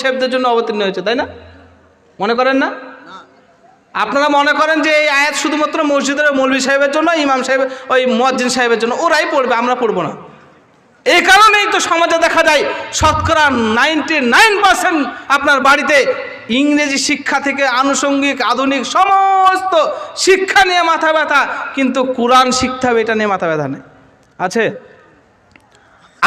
সাহেবদের জন্য অবতীর্ণ হয়েছে, তাই না? মনে করেন না? আপনারা মনে করেন যে এই আয়াত শুধুমাত্র মসজিদের মৌলভী সাহেবের জন্য, ইমাম সাহেব, ওই মুয়াজ্জিন সাহেবের জন্য, ওরাই পড়বে, আমরা পড়ব না। এই কারণেই তো সমাজে দেখা যায়, শতকরা নাইনটি নাইন পার্সেন্ট আপনার বাড়িতে ইংরেজি শিক্ষা থেকে আনুষঙ্গিক, আধুনিক সমস্ত শিক্ষা নিয়ে মাথা ব্যথা, কিন্তু কোরআন শিখতে হবে এটা নিয়ে মাথা ব্যথা নেই। আছে?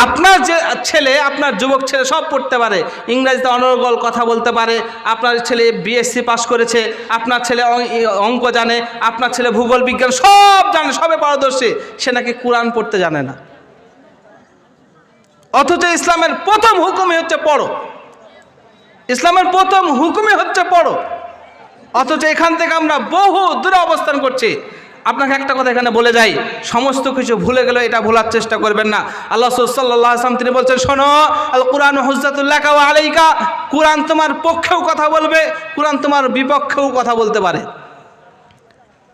আপনার যে ছেলে, আপনার যুবক ছেলে সব পড়তে পারে। ইংরেজিতে অনর্গল কথা বলতে পারে। আপনার ছেলে বিএসসি পাস করেছে। আপনার ছেলে অঙ্ক জানে। আপনার ছেলে ভূগোল, বিজ্ঞান সব জানে, সবে পারদর্শী। সে নাকি কোরআন পড়তে জানে না। অথচ ইসলামের প্রথম হুকুমই হচ্ছে পড়ো। ইসলামের প্রথম হুকুমই হচ্ছে পড়ো। অথচ এখান থেকে আমরা বহু দূরে অবস্থান করছি। আপনাকে একটা কথা এখানে বলে যাই, সমস্ত কিছু ভুলে গেলে এটা ভোলার চেষ্টা করবেন না। আল্লাহ সাল্লাহ আসলাম তিনি বলছেন, শোনো আল কোরআন হুজাতুল্লাহ আলাইকা। কোরআন তোমার পক্ষেও কথা বলবে, কোরআন তোমার বিপক্ষেও কথা বলতে পারে।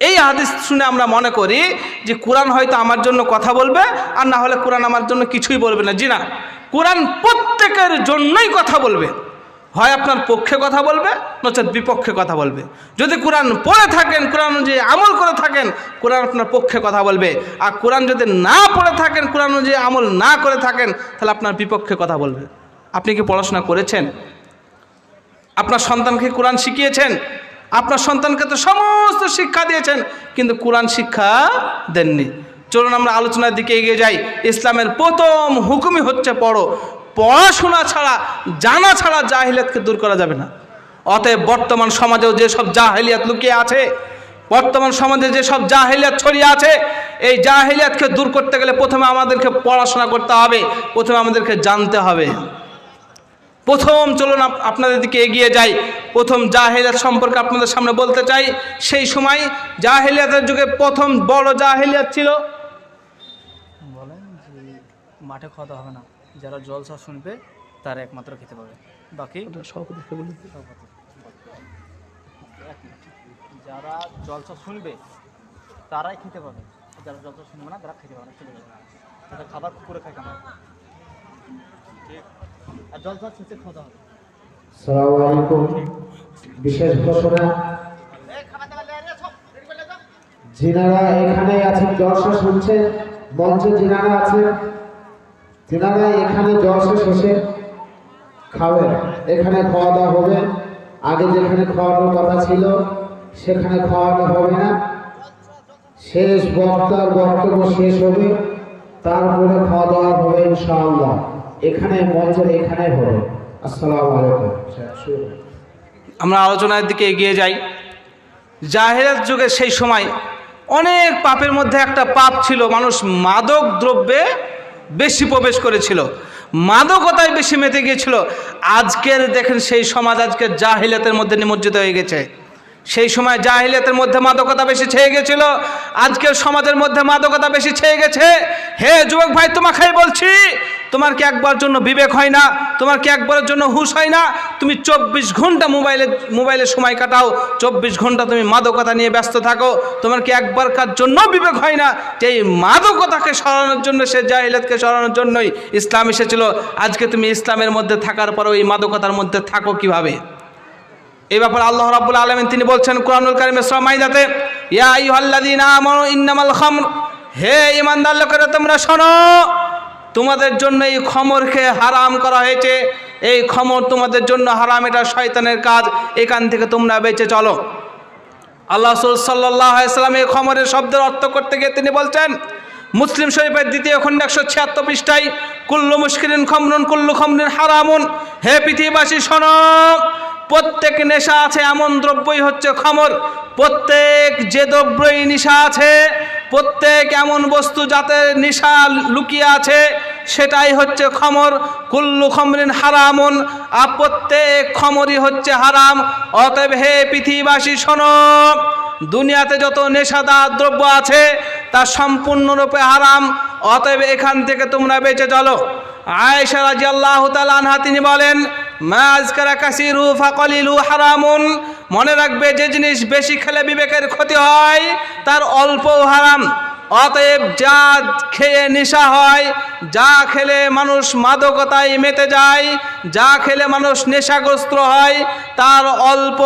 এই হাদিস শুনে আমরা মনে করি যে কোরআন হয়তো আমার জন্য কথা বলবে, আর না হলে কোরআন আমার জন্য কিছুই বলবে না। জি না, কোরআন প্রত্যেকের জন্যই কথা বলবে। হয় আপনার পক্ষে কথা বলবে নচেত বিপক্ষে কথা বলবে। যদি কোরআন পড়ে থাকেন, কোরআন অনুযায়ী আমল করে থাকেন, কোরআন আপনার পক্ষে কথা বলবে। আর কোরআন যদি না পড়ে থাকেন, কোরআন অনুযায়ী আমল না করে থাকেন, তাহলে আপনার বিপক্ষে কথা বলবে। আপনি কি পড়াশোনা করেছেন? আপনার সন্তানকে কোরআন শিখিয়েছেন? আপনার সন্তানকে তো সমস্ত শিক্ষা দিয়েছেন, কিন্তু কোরআন শিক্ষা দেননি। চলুন আমরা আলোচনার দিকে এগিয়ে যাই। ইসলামের প্রথম হুকুমই হচ্ছে পড়ো। পড়াশোনা ছাড়া, জানা ছাড়া জাহিলিয়াতকে দূর করা যাবে না। অতএব বর্তমান সমাজেও যেসব জাহিলিয়াত লুকিয়ে আছে, বর্তমান সমাজে যেসব জাহিলিয়াত ছড়িয়ে আছে, এই জাহিলিয়াতকে দূর করতে গেলে প্রথমে আমাদেরকে পড়াশোনা করতে হবে, প্রথমে আমাদেরকে জানতে হবে। প্রথম চলুন আপ- আপনাদের দিকে এগিয়ে যাই। প্রথম জাহেলিয়াত সম্পর্কে আপনাদের সামনে বলতে চাই। সেই সময় জাহেলিয়াতের যুগে প্রথম বড় জাহেলিয়াত ছিল? বলেন মাঠে খাওয়া হবে না। যারা জলসা শুনবে তারা একমাত্র খেতে পাবে। বাকি যারা জলসা শুনবে তারাই খেতে পাবে। যারা জলসা শুনবে না তারা খেতে পাবে না চলে যাবে। তারা খাবার করে খায় কেমন ঠিক আর জলসা শেষে খাওয়া হবে সালামু আলাইকুম। বিশেষ ঘোষণা যিনারা এখানে আছেন জলসা শুনছেন মঞ্চে যিনারা আছেন। যিনারা এখানে জলসা শেষে খাবেন এখানে খাওয়া দাওয়া হবে। আগে যেখানে খাওয়ানোর কথা ছিল, সেখানে খাওয়ানো হবে না। শেষ বক্তার বক্তব্য শেষ হবে, তারপরে খাওয়া দাওয়া হবে ইনশাআল্লাহ। এখানে মঞ্চের এখানে হবে। আসসালামু আলাইকুম। আমরা আলোচনার দিকে এগিয়ে যাই। জাহেরাত যুগে সেই সময় অনেক পাপের মধ্যে একটা পাপ ছিল। মানুষ মাদক দ্রব্যে বেশি প্রবেশ করেছিল। মাদকতায় বেশি মেতে গিয়েছিল। আজকের দেখেন সেই সমাজ আজকে জাহিলাতের মধ্যে নিমজ্জিত হয়ে গেছে। সেই সময় জাহিলিয়াতের মধ্যে মাদকতা বেশি ছেয়ে গেছিল, আজকের সমাজের মধ্যে মাদকতা বেশি ছেয়ে গেছে। হে যুবক ভাই তোমাকে বলছি, তোমার কি একবার জন্য বিবেক হয় না? তোমার কি একবারের জন্য হুশ হয় না? তুমি চব্বিশ ঘণ্টা মোবাইলে মোবাইলে সময় কাটাও, চব্বিশ ঘণ্টা তুমি মাদকতা নিয়ে ব্যস্ত থাকো। তোমার কি একবারকার জন্য বিবেক হয় না? যে এই মাদকতাকে সরানোর জন্য, সে জাহিলাতকে সরানোর জন্যই ইসলাম এসেছিল। আজকে তুমি ইসলামের মধ্যে থাকার পরও এই মাদকতার মধ্যে থাকো কীভাবে? এই ব্যাপারে আল্লাহ রাবুল আলামিন তিনি বলছেন কোরআনুল কারিমে সূরা মাইদাতে, ইয়া হে ঈমানদার লোকেরা, তোমরা শোনো, তোমাদের জন্য এই খমরকে হারাম করা হয়েছে। এই খমর তোমাদের জন্য হারাম, এটা শয়তানের কাজ, এখান থেকে তোমরা বেঁচে চলো। আল্লাহ রসুল সাল্লাম এই খমরের শব্দের অর্থ করতে গিয়ে তিনি বলছেন, মুসলিম শরীফের দ্বিতীয় খণ্ড একশো ছিয়াত্তর পৃষ্ঠায়, কুল্লু মুশকিরিন খমরুন, কুল্লু খমরিন হারামুন। হে পৃথিবীবাসী, শোনো প্রত্যেক নেশা আছে, এমন দ্রব্যই হচ্ছে খমর। প্রত্যেক যে দ্রব্যই নেশা আছে, প্রত্যেক এমন বস্তু যাতে নেশা লুকিয়ে আছে, সেটাই হচ্ছে খমর। কুল্লু খমরিন হারামুন, আর প্রত্যেক খমরই হচ্ছে হারাম। অতএব হে পৃথিবীবাসী, শোনো, দুনিয়াতে যত নেশাদার দ্রব্য আছে, তা সম্পূর্ণরূপে হারাম। অতএব এখান থেকে তোমরা বেঁচে চলো। আয়েশা রাজি আল্লাহ আনহা, তিনি বলেন মাজকারা কাসিরু ফাকলিলু হারামুন। মনে রাখবে যে জিনিস বেশি খেলে বিবেকের ক্ষতি হয়, তার অল্পও হারাম। অতএব যা খেয়ে নেশা হয়, যা খেলে মানুষ মাদকতায় মেতে যায়, যা খেলে মানুষ নেশাগ্রস্ত হয়, তার অল্প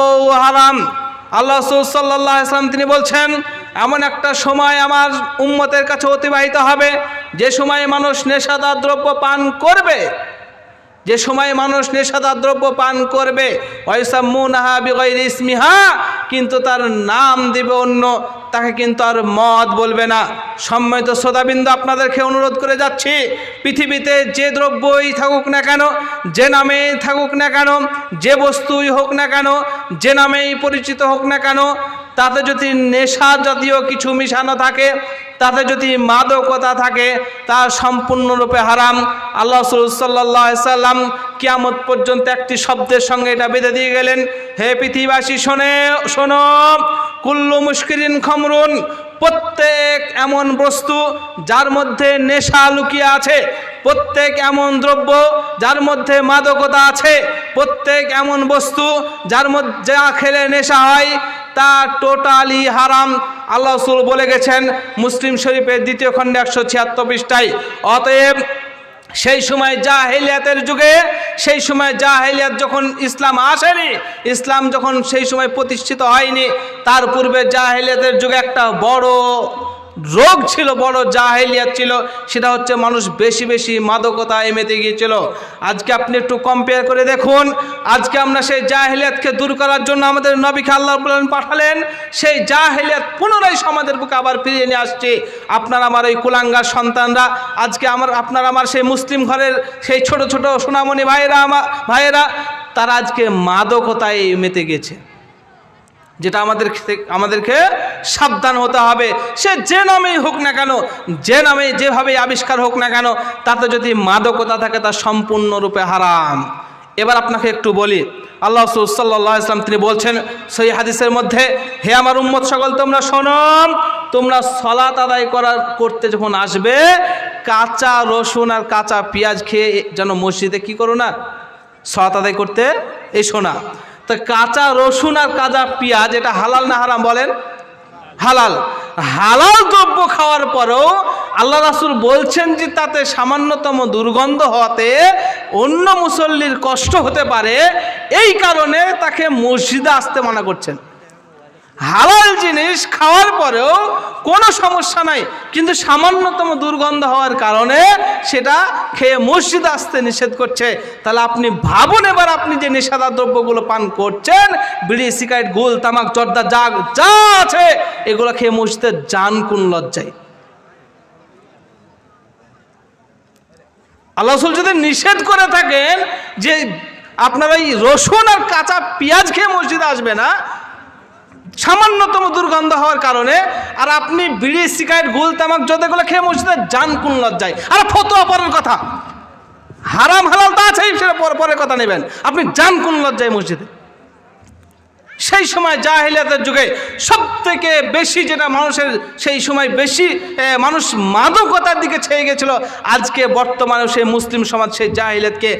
হারাম। আল্লাহ সাল্লাহ তিনি বলছেন, এমন একটা সময় আমার উম্মতের কাছে অতিবাহিত হবে, যে সময় মানুষ নেশাদার দ্রব্য পান করবে যে সময় মানুষ নেশাদার দ্রব্য পান করবে কিন্তু তার নাম দিবে অন্য, তাকে কিন্তু আর মদ বলবে না। সম্মানিত শ্রোতাবিন্দু আপনাদেরকে অনুরোধ করে যাচ্ছি, পৃথিবীতে যে দ্রব্যই থাকুক না কেন, যে নামেই থাকুক না কেন, যে বস্তুই হোক না কেন, যে নামেই পরিচিত হোক না কেন তাতে যদি নেশা জাতীয় কিছু মিশানো থাকে, তাতে যদি মাদকতা থাকে, তা সম্পূর্ণরূপে হারাম। আল্লাহ সাল্লাহ সাল্লাম কিয়ামত পর্যন্ত একটি শব্দের সঙ্গে এটা বেঁধে দিয়ে গেলেন। হে পৃথিবীবাসী, শোনে, শোনো, কুল্লু মুশকিরিন খমরুন, প্রত্যেক এমন বস্তু যার মধ্যে নেশা লুকিয়ে আছে, প্রত্যেক এমন দ্রব্য যার মধ্যে মাদকতা আছে, প্রত্যেক এমন বস্তু যার মধ্যে যা খেলে নেশা হয় তা টোটালি হারাম। আল্লাহ রসুল বলে গেছেন, মুসলিম শরীফের দ্বিতীয় খণ্ডে একশো ছিয়াত্তর পৃষ্ঠায়, অতএব সেই সময় জাহেলিয়াতের যুগে, সেই সময় জাহেলিয়াত যখন ইসলাম আসেনি, ইসলাম যখন সেই সময় প্রতিষ্ঠিত হয়নি, তার পূর্বে জাহেলিয়াতের যুগে একটা বড় রোগ ছিল, বড় জাহেলিয়াত ছিল, সেটা হচ্ছে মানুষ বেশি বেশি মাদকতায় মেতে গিয়েছিল। আজকে আপনি একটু কম্পেয়ার করে দেখুন, আজকে আমরা সেই জাহেলিয়াতকে দূর করার জন্য আমাদের নবীকে আল্লাহ পাঠালেন, সেই জাহেলিয়াত পুনরায় সমাজের বুকে আবার ফিরিয়ে নিয়ে আসছে। আপনার আমার ওই কুলাঙ্গার সন্তানরা, আজকে আমার, আপনার আমার সেই মুসলিম ঘরের সেই ছোট ছোট সোনামণি ভাইয়েরা আমার ভাইয়েরা, তারা আজকে মাদকতায় মেতে গেছে যেটা আমাদের আমাদেরকে সাবধান হতে হবে। সে যে নামেই হোক না কেন, যে নামে যেভাবে আবিষ্কার হোক না কেন, তাতে যদি মাদকতা থাকে তা সম্পূর্ণরূপে হারাম। এবার আপনাকে একটু বলি, আল্লাহ সাল্লাহ ইসলাম তিনি বলছেন সেই হাদিসের মধ্যে, হে আমার উম্মত সকল, তোমরা শোনম তোমরা সলাত আদায় করার, করতে যখন আসবে, কাঁচা রসুন আর কাঁচা পেঁয়াজ খেয়ে যেন মসজিদে কি করো না? সলাত আদায় করতে এসো না। তো কাঁচা রসুন আর কাঁচা পেঁয়াজ, এটা হালাল না হারাম বলেন? হালাল। হালাল দ্রব্য খাওয়ার পরেও আল্লাহ রাসুল বলছেন যে তাতে সামান্যতম দুর্গন্ধ হওয়াতে অন্য মুসল্লির কষ্ট হতে পারে, এই কারণে তাকে মসজিদে আসতে মানা করছেন। হালাল জিনিস খাওয়ার পরেও কোনো সমস্যা নাই। কিন্তু সামান্যতম দুর্গন্ধ হওয়ার কারণে সেটা খেয়ে মসজিদ আসতে নিষেধ করছে। তাহলে আপনি ভাবুন এবার আপনি যে নেশাদার দ্রব্যগুলো পান করছেন, বিড়ি, সিগারেট, গোল, তামাক, জর্দা যা যা আছে, এগুলো খেয়ে মসজিদে যান কোন লজ্জায়? আল্লাহ যদি নিষেধ করে থাকেন যে আপনারা এই রসুন আর কাঁচা পেঁয়াজ খেয়ে মসজিদে আসবে না সামান্যতম দুর্গন্ধ হওয়ার কারণে আর আপনি বিড়ি, সিগারেট, গুল, তামাক যতগুলো খেয়ে মসজিদে যান কোন লজ্জায়? আর ফতোয়া পরের কথা। হারাম হালাল তা আছে সেটা পর কথা নেবেন। আপনি যান কোন লজ্জায় মসজিদে সেই সময় জাহিলিয়াতের যুগে সব থেকে বেশি যেটা মানুষের, সেই সময় বেশি মানুষ মাদকতার দিকে ছেয়ে গেছিল। আজকে বর্তমানে সেই মুসলিম সমাজ, সেই জাহিলিয়াতকে